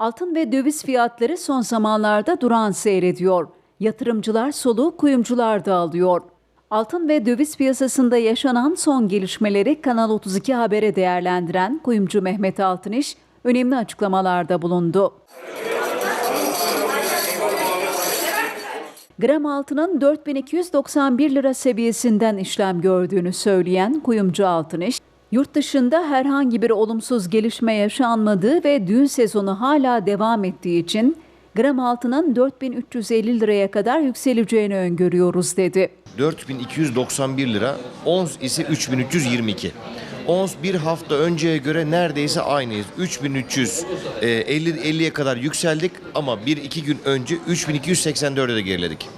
Altın ve döviz fiyatları son zamanlarda duran seyrediyor. Yatırımcılar soluğu kuyumcular da alıyor. Altın ve döviz piyasasında yaşanan son gelişmeleri Kanal 32 Haber'e değerlendiren kuyumcu Mehmet Altınış önemli açıklamalarda bulundu. Gram altının 4291 lira seviyesinden işlem gördüğünü söyleyen kuyumcu Altınış, yurt dışında herhangi bir olumsuz gelişme yaşanmadığı ve düğün sezonu hala devam ettiği için gram altının 4350 liraya kadar yükseleceğini öngörüyoruz dedi. 4291 lira, ons ise 3322. Ons bir hafta önceye göre neredeyse aynıyız. 3300 e, 50 50'ye kadar yükseldik ama bir iki gün önce 3284'e de geriledik.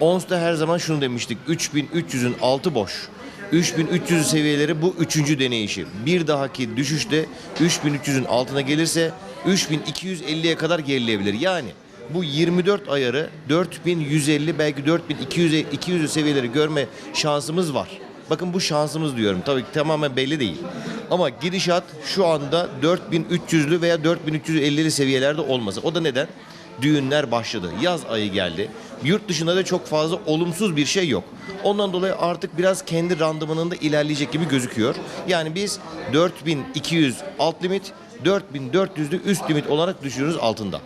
Ons'ta her zaman şunu demiştik. 3300'ün altı boş. 3300 seviyeleri bu üçüncü deneyişi. Bir dahaki düşüşte 3300'ün altına gelirse 3250'ye kadar gerilebilir. Yani bu 24 ayarı 4150 belki 4200 200 seviyeleri görme şansımız var. Bakın bu şansımız diyorum. Tabii ki tamamen belli değil. Ama gidişat şu anda 4300'lü veya 4350'li seviyelerde olması. O da neden? Düğünler başladı. Yaz ayı geldi. Yurt dışında da çok fazla olumsuz bir şey yok. Ondan dolayı artık biraz kendi randımanında ilerleyecek gibi gözüküyor. Yani biz 4200 alt limit, 4400'lü üst limit olarak düşüyoruz altında.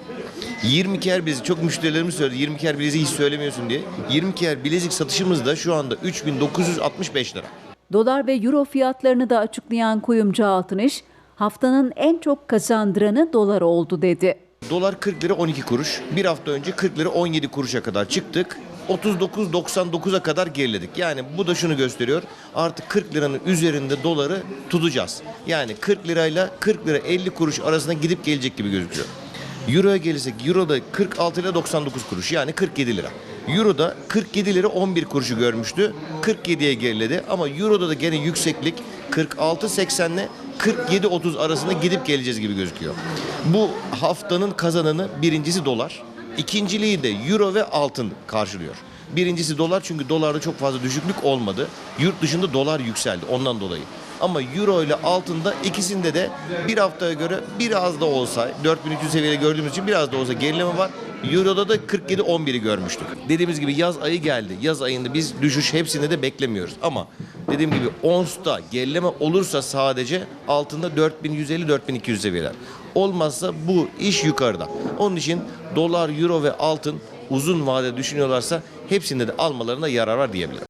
20 ker bilezik çok müşterilerimiz söyledi 20 ker bileziği hiç söylemiyorsun diye. 20 ker bilezik satışımız da şu anda 3965 lira. Dolar ve euro fiyatlarını da açıklayan kuyumcu Altınış, haftanın en çok kazandıranı dolar oldu dedi. Dolar 40 lira 12 kuruş. Bir hafta önce 40 lira 17 kuruşa kadar çıktık. 39.99'a kadar geriledik. Yani bu da şunu gösteriyor. Artık 40 liranın üzerinde doları tutacağız. Yani 40 lirayla 40 lira 50 kuruş arasında gidip gelecek gibi gözüküyor. Euro'ya gelirsek Euro'da 46 lira 99 kuruş yani 47 lira. Euro'da 47 lira 11 kuruşu görmüştü. 47'ye geriledi ama Euro'da da gene yükseklik 46.80 ile 47.30 arasında gidip geleceğiz gibi gözüküyor. Bu haftanın kazananı birincisi dolar. İkinciliği de euro ve altın karşılıyor. Birincisi dolar çünkü dolarda çok fazla düşüklük olmadı. Yurt dışında dolar yükseldi ondan dolayı. Ama euro ile altında ikisinde de bir haftaya göre biraz da olsa 4300 seviyede gördüğümüz için biraz da olsa gerileme var. Euro'da da 47-11'i görmüştük. Dediğimiz gibi yaz ayı geldi. Yaz ayında biz düşüş hepsinde de beklemiyoruz. Ama dediğim gibi ONS'ta gerileme olursa sadece altında 4150-4200 seviyeler. Olmazsa bu iş yukarıda. Onun için dolar, euro ve altın uzun vade düşünüyorlarsa hepsinde de almalarına yarar var diyebilirim.